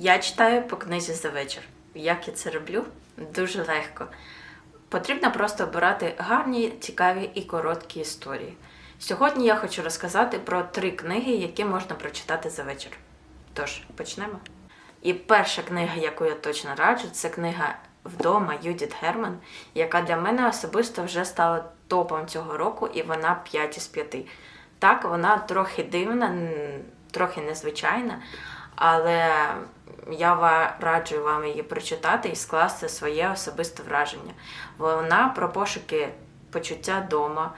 Я читаю по книзі за вечір. Як я це роблю? Дуже легко. Потрібно просто обирати гарні, цікаві і короткі історії. Сьогодні я хочу розказати про три книги, які можна прочитати за вечір. Тож, почнемо. І перша книга, яку я точно раджу, це книга Вдома Юдіт Герман, яка для мене особисто вже стала топом цього року, і вона 5 із 5. Так, вона трохи дивна, трохи незвичайна, але я раджу вам її прочитати і скласти своє особисте враження. Вона про пошуки почуття дома,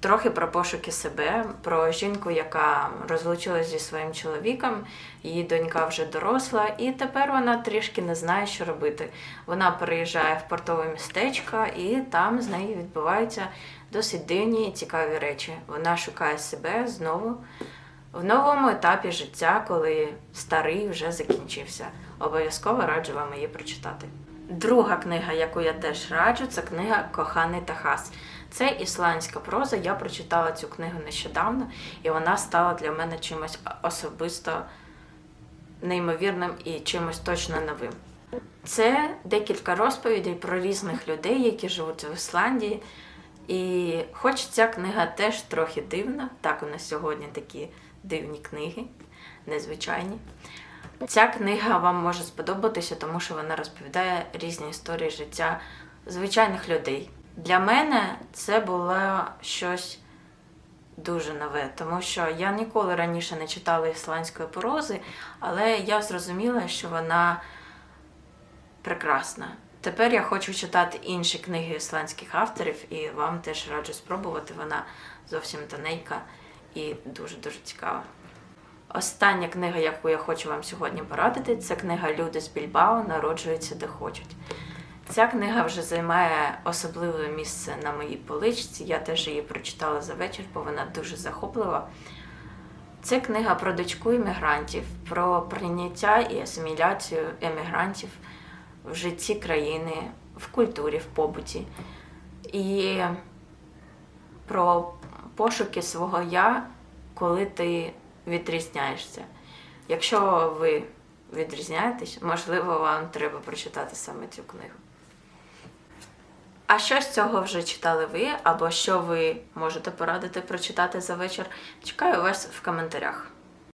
трохи про пошуки себе, про жінку, яка розлучилась зі своїм чоловіком, її донька вже доросла, і тепер вона трішки не знає, що робити. Вона переїжджає в портове містечко, і там з нею відбуваються досить дивні і цікаві речі. Вона шукає себе знову в новому етапі життя, коли старий вже закінчився. Обов'язково раджу вам її прочитати. Друга книга, яку я теж раджу, це книга Коханий Техас. Це ісландська проза. Я прочитала цю книгу нещодавно, і вона стала для мене чимось особисто неймовірним і чимось точно новим. Це декілька розповідей про різних людей, які живуть в Ісландії. І хоч ця книга теж трохи дивна, так у нас сьогодні такі дивні книги, незвичайні. Ця книга вам може сподобатися, тому що вона розповідає різні історії життя звичайних людей. Для мене це було щось дуже нове, тому що я ніколи раніше не читала ісландської прози, але я зрозуміла, що вона прекрасна. Тепер я хочу читати інші книги ісландських авторів, і вам теж раджу спробувати. Вона зовсім тоненька і дуже-дуже цікава. Остання книга, яку я хочу вам сьогодні порадити, це книга Люди з Більбао народжуються де хочуть. Ця книга вже займає особливе місце на моїй поличці. Я теж її прочитала за вечір, бо вона дуже захоплива. Це книга про дочку іммігрантів, про прийняття і асиміляцію емігрантів в житті країни, в культурі, в побуті. І про пошуки свого я, коли ти відрізняєшся. Якщо ви відрізняєтесь, можливо, вам треба прочитати саме цю книгу. А що з цього вже читали ви, або що ви можете порадити прочитати за вечір? Чекаю вас в коментарях.